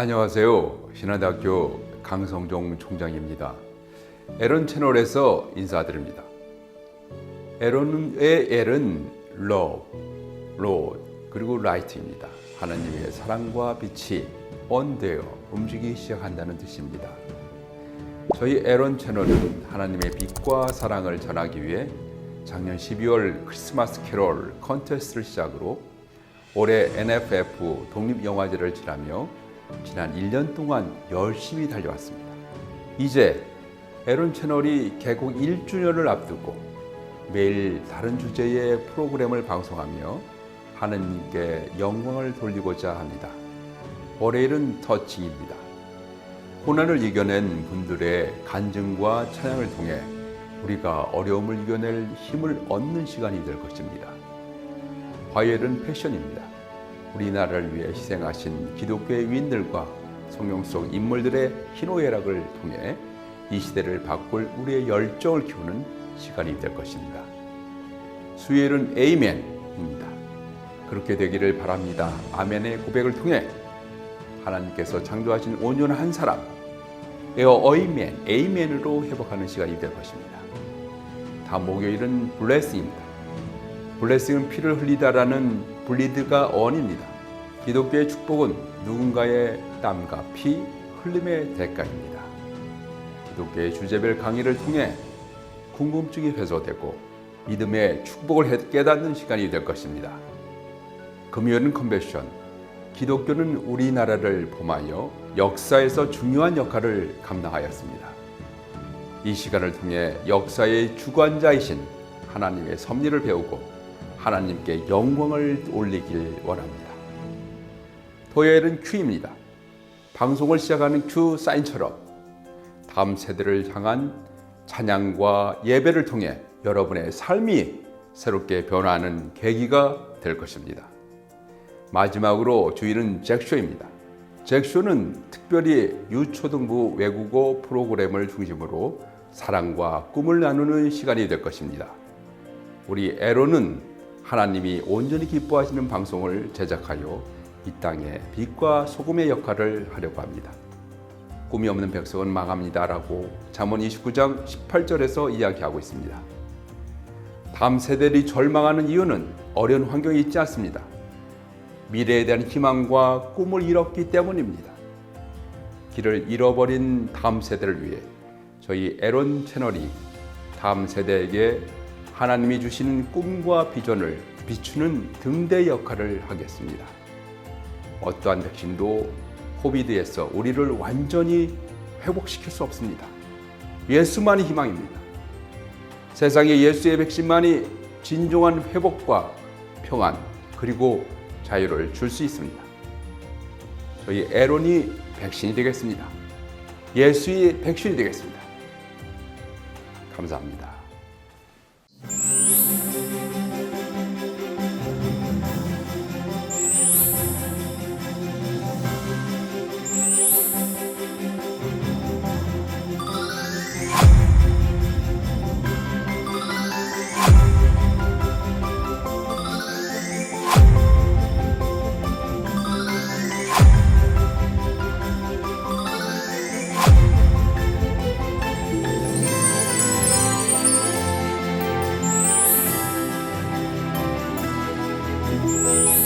안녕하세요. 신한대학교 강성종 총장입니다. 에런 채널에서 인사드립니다. 에런의 L은 love, Lord, 그리고 light입니다. 하나님의 사랑과 빛이 언되어 움직이기 시작한다는 뜻입니다. 저희 에런 채널은 하나님의 빛과 사랑을 전하기 위해 작년 12월 크리스마스 캐롤 컨테스트를 시작으로 올해 NFF 독립영화제를 지나며 지난 1년 동안 열심히 달려왔습니다. 이제 에론 채널이 개국 1주년을 앞두고 매일 다른 주제의 프로그램을 방송하며 하느님께 영광을 돌리고자 합니다. 월요일은 터칭입니다. 고난을 이겨낸 분들의 간증과 찬양을 통해 우리가 어려움을 이겨낼 힘을 얻는 시간이 될 것입니다. 화요일은 패션입니다. 우리나라를 위해 희생하신 기독교의 위인들과 성경 속 인물들의 희노애락을 통해 이 시대를 바꿀 우리의 열정을 키우는 시간이 될 것입니다. 수요일은 에이맨입니다. 그렇게 되기를 바랍니다. 아멘의 고백을 통해 하나님께서 창조하신 온전한 사람, 에어 어이맨, 에이맨으로 회복하는 시간이 될 것입니다. 다음 목요일은 블레싱입니다. 블레싱은 피를 흘리다라는 블리드가 언입니다. 기독교의 축복은 누군가의 땀과 피, 흘림의 대가입니다. 기독교의 주제별 강의를 통해 궁금증이 해소되고 믿음의 축복을 깨닫는 시간이 될 것입니다. 금요일은 컨벤션. 기독교는 우리나라를 범하여 역사에서 중요한 역할을 감당하였습니다. 이 시간을 통해 역사의 주관자이신 하나님의 섭리를 배우고 하나님께 영광을 올리길 원합니다. 토요일은 큐입니다. 방송을 시작하는 큐 사인처럼 다음 세대를 향한 찬양과 예배를 통해 여러분의 삶이 새롭게 변화하는 계기가 될 것입니다. 마지막으로 주일은 잭쇼입니다. 잭쇼는 특별히 유초등부 외국어 프로그램을 중심으로 사랑과 꿈을 나누는 시간이 될 것입니다. 우리 에로는 하나님이 온전히 기뻐하시는 방송을 제작하여 이 땅에 빛과 소금의 역할을 하려고 합니다. 꿈이 없는 백성은 망합니다라고 잠언 29장 18절에서 이야기하고 있습니다. 다음 세대들이 절망하는 이유는 어려운 환경이 있지 않습니다. 미래에 대한 희망과 꿈을 잃었기 때문입니다. 길을 잃어버린 다음 세대를 위해 저희 에론 채널이 다음 세대에게 하나님이 주시는 꿈과 비전을 비추는 등대 역할을 하겠습니다. 어떠한 백신도 코비드에서 우리를 완전히 회복시킬 수 없습니다. 예수만이 희망입니다. 세상에 예수의 백신만이 진정한 회복과 평안 그리고 자유를 줄 수 있습니다. 저희 에론이 백신이 되겠습니다. 예수의 백신이 되겠습니다. 감사합니다. Música